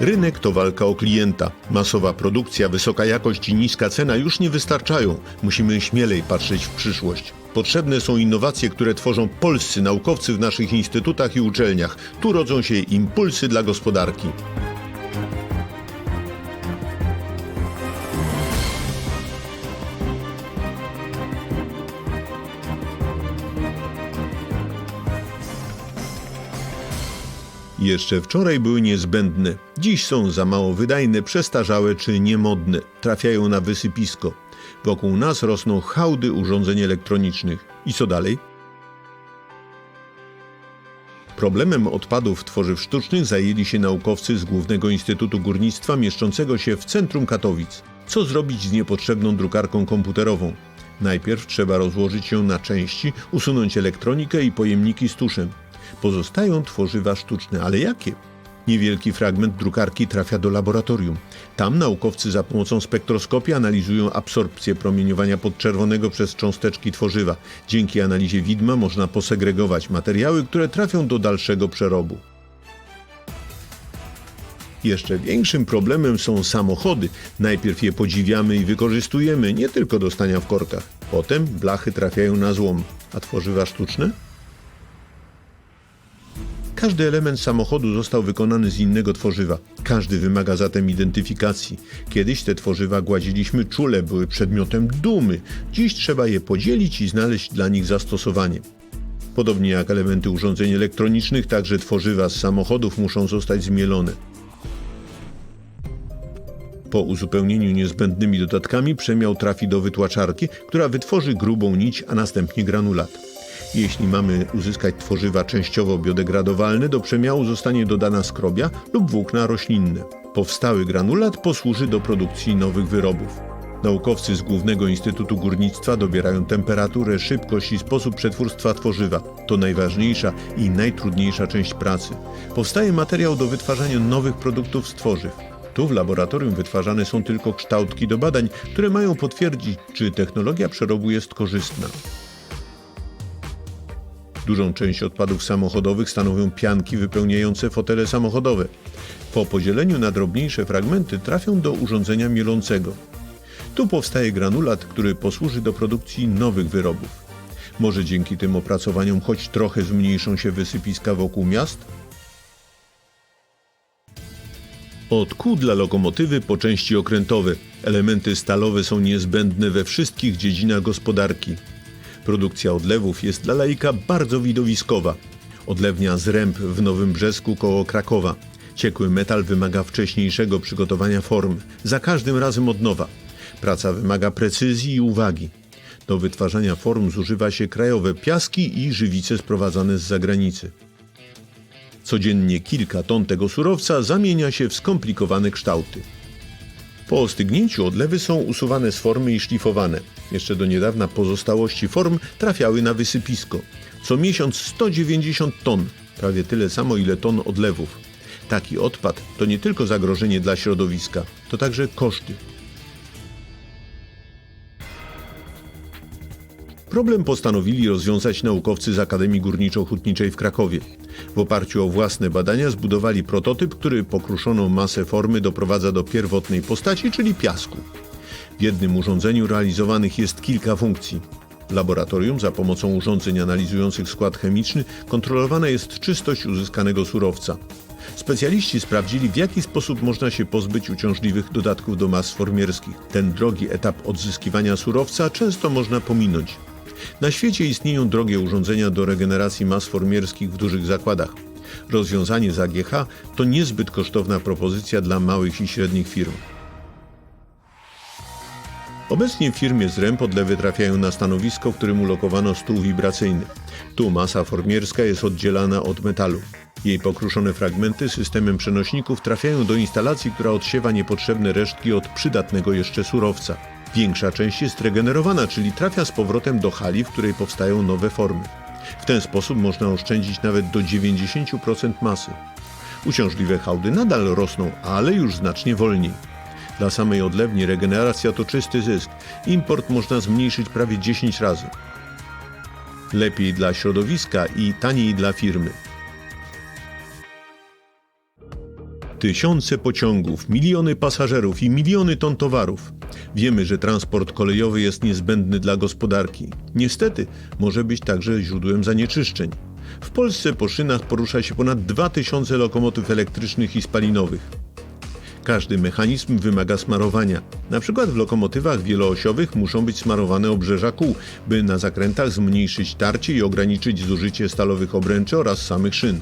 Rynek to walka o klienta. Masowa produkcja, wysoka jakość i niska cena już nie wystarczają. Musimy śmielej patrzeć w przyszłość. Potrzebne są innowacje, które tworzą polscy naukowcy w naszych instytutach i uczelniach. Tu rodzą się impulsy dla gospodarki. Jeszcze wczoraj były niezbędne, dziś są za mało wydajne, przestarzałe czy niemodne, trafiają na wysypisko. Wokół nas rosną hałdy urządzeń elektronicznych. I co dalej? Problemem odpadów tworzyw sztucznych zajęli się naukowcy z Głównego Instytutu Górnictwa mieszczącego się w centrum Katowic. Co zrobić z niepotrzebną drukarką komputerową? Najpierw trzeba rozłożyć ją na części, usunąć elektronikę i pojemniki z tuszem. Pozostają tworzywa sztuczne, ale jakie? Niewielki fragment drukarki trafia do laboratorium. Tam naukowcy za pomocą spektroskopii analizują absorpcję promieniowania podczerwonego przez cząsteczki tworzywa. Dzięki analizie widma można posegregować materiały, które trafią do dalszego przerobu. Jeszcze większym problemem są samochody. Najpierw je podziwiamy i wykorzystujemy, nie tylko do stania w korkach. Potem blachy trafiają na złom. A tworzywa sztuczne? Każdy element samochodu został wykonany z innego tworzywa. Każdy wymaga zatem identyfikacji. Kiedyś te tworzywa gładziliśmy czule, były przedmiotem dumy. Dziś trzeba je podzielić i znaleźć dla nich zastosowanie. Podobnie jak elementy urządzeń elektronicznych, także tworzywa z samochodów muszą zostać zmielone. Po uzupełnieniu niezbędnymi dodatkami przemiał trafi do wytłaczarki, która wytworzy grubą nić, a następnie granulat. Jeśli mamy uzyskać tworzywa częściowo biodegradowalne, do przemiału zostanie dodana skrobia lub włókna roślinne. Powstały granulat posłuży do produkcji nowych wyrobów. Naukowcy z Głównego Instytutu Górnictwa dobierają temperaturę, szybkość i sposób przetwórstwa tworzywa. To najważniejsza i najtrudniejsza część pracy. Powstaje materiał do wytwarzania nowych produktów z tworzyw. Tu w laboratorium wytwarzane są tylko kształtki do badań, które mają potwierdzić, czy technologia przerobu jest korzystna. Dużą część odpadów samochodowych stanowią pianki wypełniające fotele samochodowe. Po podzieleniu na drobniejsze fragmenty trafią do urządzenia mielącego. Tu powstaje granulat, który posłuży do produkcji nowych wyrobów. Może dzięki tym opracowaniom choć trochę zmniejszą się wysypiska wokół miast? Od kół dla lokomotywy po części okrętowe. Elementy stalowe są niezbędne we wszystkich dziedzinach gospodarki. Produkcja odlewów jest dla laika bardzo widowiskowa. Odlewnia Zręb w Nowym Brzesku koło Krakowa. Ciekły metal wymaga wcześniejszego przygotowania form, za każdym razem od nowa. Praca wymaga precyzji i uwagi. Do wytwarzania form zużywa się krajowe piaski i żywice sprowadzane z zagranicy. Codziennie kilka ton tego surowca zamienia się w skomplikowane kształty. Po ostygnięciu odlewy są usuwane z formy i szlifowane. Jeszcze do niedawna pozostałości form trafiały na wysypisko. Co miesiąc 190 ton, prawie tyle samo ile ton odlewów. Taki odpad to nie tylko zagrożenie dla środowiska, to także koszty. Problem postanowili rozwiązać naukowcy z Akademii Górniczo-Hutniczej w Krakowie. W oparciu o własne badania zbudowali prototyp, który pokruszoną masę formy doprowadza do pierwotnej postaci, czyli piasku. W jednym urządzeniu realizowanych jest kilka funkcji. Laboratorium za pomocą urządzeń analizujących skład chemiczny kontrolowana jest czystość uzyskanego surowca. Specjaliści sprawdzili, w jaki sposób można się pozbyć uciążliwych dodatków do mas formierskich. Ten drogi etap odzyskiwania surowca często można pominąć. Na świecie istnieją drogie urządzenia do regeneracji mas formierskich w dużych zakładach. Rozwiązanie z AGH to niezbyt kosztowna propozycja dla małych i średnich firm. Obecnie firmie Zręb odlewy trafiają na stanowisko, w którym ulokowano stół wibracyjny. Tu masa formierska jest oddzielana od metalu. Jej pokruszone fragmenty systemem przenośników trafiają do instalacji, która odsiewa niepotrzebne resztki od przydatnego jeszcze surowca. Większa część jest regenerowana, czyli trafia z powrotem do hali, w której powstają nowe formy. W ten sposób można oszczędzić nawet do 90% masy. Uciążliwe hałdy nadal rosną, ale już znacznie wolniej. Dla samej odlewni regeneracja to czysty zysk. Import można zmniejszyć prawie 10 razy. Lepiej dla środowiska i taniej dla firmy. Tysiące pociągów, miliony pasażerów i miliony ton towarów. Wiemy, że transport kolejowy jest niezbędny dla gospodarki. Niestety, może być także źródłem zanieczyszczeń. W Polsce po szynach porusza się ponad 2000 lokomotyw elektrycznych i spalinowych. Każdy mechanizm wymaga smarowania. Na przykład w lokomotywach wieloosiowych muszą być smarowane obrzeża kół, by na zakrętach zmniejszyć tarcie i ograniczyć zużycie stalowych obręczy oraz samych szyn.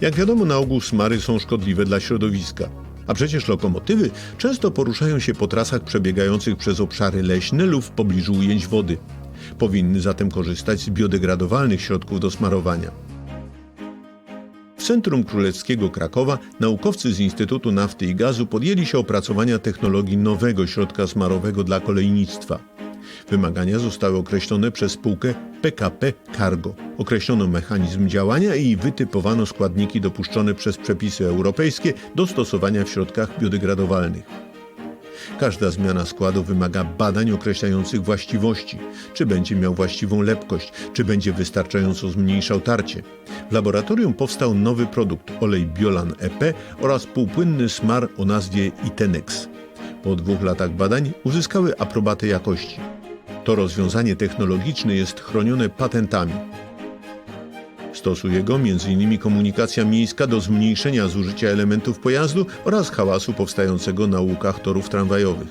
Jak wiadomo, na ogół smary są szkodliwe dla środowiska. A przecież lokomotywy często poruszają się po trasach przebiegających przez obszary leśne lub w pobliżu ujęć wody. Powinny zatem korzystać z biodegradowalnych środków do smarowania. W centrum królewskiego Krakowa naukowcy z Instytutu Nafty i Gazu podjęli się opracowania technologii nowego środka smarowego dla kolejnictwa. Wymagania zostały określone przez spółkę PKP Cargo. Określono mechanizm działania i wytypowano składniki dopuszczone przez przepisy europejskie do stosowania w środkach biodegradowalnych. Każda zmiana składu wymaga badań określających właściwości, czy będzie miał właściwą lepkość, czy będzie wystarczająco zmniejszał tarcie. W laboratorium powstał nowy produkt olej Biolan EP oraz półpłynny smar o nazwie Itenex. Po dwóch latach badań uzyskały aprobatę jakości. To rozwiązanie technologiczne jest chronione patentami. Stosuje go m.in. komunikacja miejska do zmniejszenia zużycia elementów pojazdu oraz hałasu powstającego na łukach torów tramwajowych.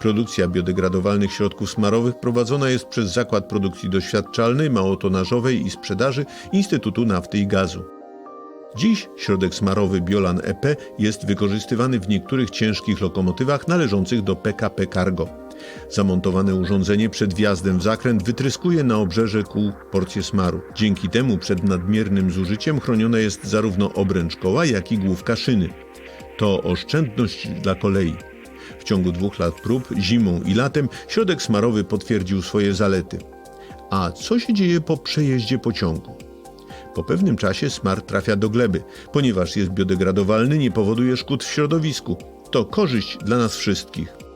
Produkcja biodegradowalnych środków smarowych prowadzona jest przez Zakład Produkcji Doświadczalnej, Małotonażowej i Sprzedaży Instytutu Nafty i Gazu. Dziś środek smarowy Biolan EP jest wykorzystywany w niektórych ciężkich lokomotywach należących do PKP Cargo. Zamontowane urządzenie przed wjazdem w zakręt wytryskuje na obrzeże kół porcję smaru. Dzięki temu przed nadmiernym zużyciem chroniona jest zarówno obręcz koła, jak i główka szyny. To oszczędność dla kolei. W ciągu dwóch lat prób, zimą i latem, środek smarowy potwierdził swoje zalety. A co się dzieje po przejeździe pociągu? Po pewnym czasie smar trafia do gleby. Ponieważ jest biodegradowalny, nie powoduje szkód w środowisku. To korzyść dla nas wszystkich.